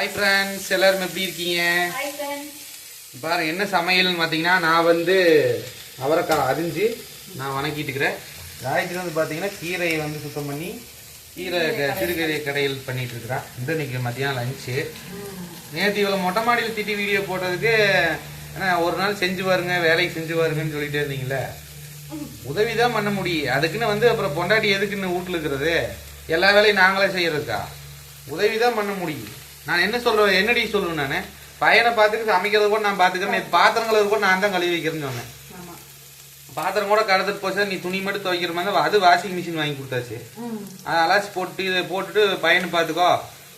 Hi friends எல்லாரும் எப்படி இருக்கீங்க? பாருங்க என்ன சமையல்னு பார்த்தீங்கன்னா நான் வந்து அவரைக்காய் அரிஞ்சு நான் வணக்கிட்டு இருக்கிறேன் காயத்ரி வந்து பார்த்தீங்கன்னா கீரையை வந்து சுத்தம் பண்ணி கீரை சிறுகீரை கடையில். பண்ணிட்டு இருக்கிறான் இந்த இன்னைக்கு மதியம் லஞ்சு நேற்று இவ்வளோ மொட்டை மாடியில் திட்டி வீடியோ போட்டதுக்கு ஏன்னா ஒரு நாள் செஞ்சு பாருங்க வேலைக்கு செஞ்சு பாருங்கன்னு சொல்லிட்டே இருந்தீங்களே உதவி தான் பண்ண முடியும். அதுக்குன்னு வந்து அப்புறம் பொண்டாட்டி எதுக்குன்னு வீட்டில் இருக்கிறது? எல்லா வேலையும் நாங்களே செய்யறதுக்கா? உதவி தான் பண்ண முடியும். நான் என்ன சொல்றேன் என்னடி சொல்லுவேன் நான்? பையனை பார்த்துட்டு சமைக்கிறது கூட நான் பார்த்துக்கிறேன் பாத்திரங்களை கூட நான் தான் கழுவி வைக்கிறேன்னு சொன்னேன். பாத்திரம் கூட கடத்துட்டு போச்சா நீ துணி மட்டும் துவைக்கிற மாதிரி அது வாஷிங் மிஷின் வாங்கி கொடுத்தாச்சு. அதை அலாசி போட்டு இதை போட்டுட்டு பையனை பார்த்துக்கோ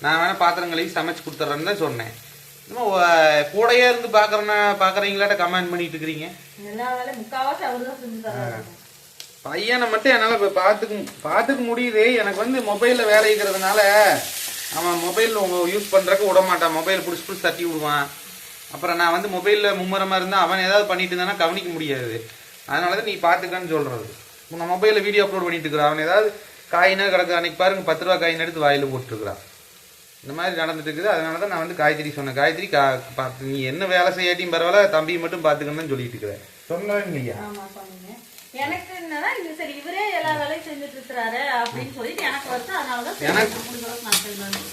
நான் வேணா பாத்திரம் கழுவி சமைச்சு கொடுத்துட்றேன்னு தான் சொன்னேன். இன்னும் கூடயே இருந்து பார்க்குறேன்னா பார்க்குறீங்களாட்ட கமெண்ட் பண்ணிட்டு இருக்கிறீங்க? பையனை மட்டும் என்னால் இப்போ பார்த்துக்க பார்த்துக்க முடியுது. எனக்கு வந்து மொபைலில் வேலை இருக்கிறதுனால அவன் மொபைல் யூஸ் பண்ணுறக்கு விட மாட்டான் மொபைல் பிடிச்சி பிடிச்சி தட்டி விடுவான். அப்புறம் நான் வந்து மொபைலில் மும்முரமாக இருந்தால் அவன் ஏதாவது பண்ணிட்டு இருந்தானா கவனிக்க முடியாது. அதனால தான் நீ பார்த்துக்கன்னு சொல்கிறது நான் மொபைலில் வீடியோ அப்லோட் பண்ணிட்டு இருக்கிறான். அவன் ஏதாவது காயினா கிடக்கு அன்னைக்கு பாருங்க பத்து ரூபா காயின் எடுத்து வாயில் போட்டுருக்குறான். இந்த மாதிரி நடந்துட்டு இருக்குது. அதனால தான் நான் வந்து காய்கறி சொன்னேன். காய்கறி கா பார்த்து நீ என்ன வேலை செய்யாட்டியும் பரவாயில்ல தம்பியை மட்டும் பார்த்துக்கன்னு தான் சொல்லிட்டு இருக்கிறேன். சொன்னேன் இல்லையா? ஆமா சொன்னீங்க எனக்கு என்னன்னா இது சரி இவரே எல்லா வேலையும் செஞ்சுட்டு இருக்கிறாரு அப்படின்னு சொல்லிட்டு எனக்கு வருது அதனாலதான் எனக்கு-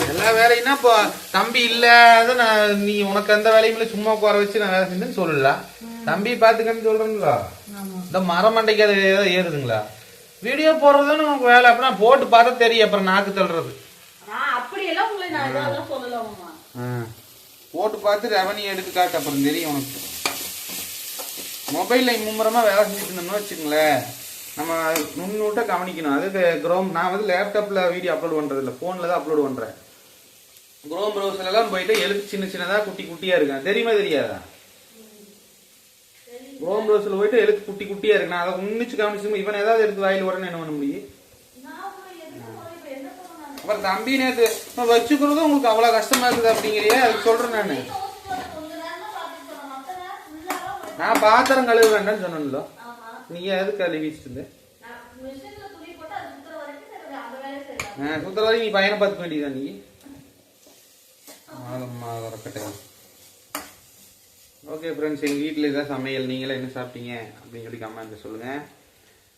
எல்லா வேலையும்னா இப்போ தம்பி இல்லாத நான் நீ உனக்கு எந்த வேலையும் இல்லை சும்மா உட்கார வச்சு நான் வேலை செஞ்சேன்னு சொல்லலாம் தம்பி பாத்துக்கன்னு சொல்றேங்களா இந்த மரம் மண்டைக்கு அது ஏதாவது ஏறுதுங்களா? வீடியோ போடுறது தானே உனக்கு வேலை அப்புறம் போட்டு பார்த்தா தெரியும் அப்புறம் நாக்கு தள்ளுறது. அப்படியெல்லாம் உங்களை நான் சொல்லலாமா போட்டு பார்த்து ரெவன்யூ எடுத்து காட்டு அப்புறம் தெரியும் உனக்கு. மொபைலில் மும்முரமாக வேலை செஞ்சுட்டு இருந்தோம்னு வச்சுங்களேன் நம்ம நுண்ணூட்ட கவனிக்கணும். அதுக்கு குரோம் நான் வந்து லேப்டாப்பில் வீடியோ அப்லோட் பண்ணுறது இல்லை ஃபோனில் தான் அப்லோட் பண்ணுறேன் குரோம் ப்ரௌசர்லாம் போயிட்டு எழுத்து சின்ன சின்னதாக குட்டி குட்டியாக இருக்கேன் தெரியுமா தெரியாதா? குரோம் ப்ரௌசரில் போயிட்டு எழுத்து குட்டி குட்டியாக இருக்கு. நான் அதை உன்னிச்சு கவனிச்சு இவன் ஏதாவது எடுத்து வாயில் உடனே என்ன பண்ண முடியும்? அப்புறம் தம்பி நேற்று வச்சுக்கிறதும் உங்களுக்கு அவ்வளோ கஷ்டமா இருக்குது அப்படிங்கிறியே. அதுக்கு சொல்கிறேன் நான் கொஞ்ச நேரம் தான் பார்த்துட்டு சொன்னேன். மத்த நேரம் full-ஆ உங்களுக்கு- நான் பாத்திரம் கழுவ வேண்டாம்னு சொன்னேன்ல. நீ எதுக்கு கழுவிட்டு இருந்த நான் வரைக்கும் நீ பையனை பார்த்துக்க வேண்டியதா நீ. ஆமா ஓகே ஃப்ரெண்ட்ஸ் எங்கள் வீட்டில் இதான் சமையல். நீங்களே என்ன சாப்பிட்டீங்க? அப்படின்னு சொல்லி கமெண்ட்டில் சொல்லுங்கள்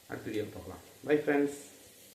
அடுத்த வீடியோ பார்க்கலாம். Bye friends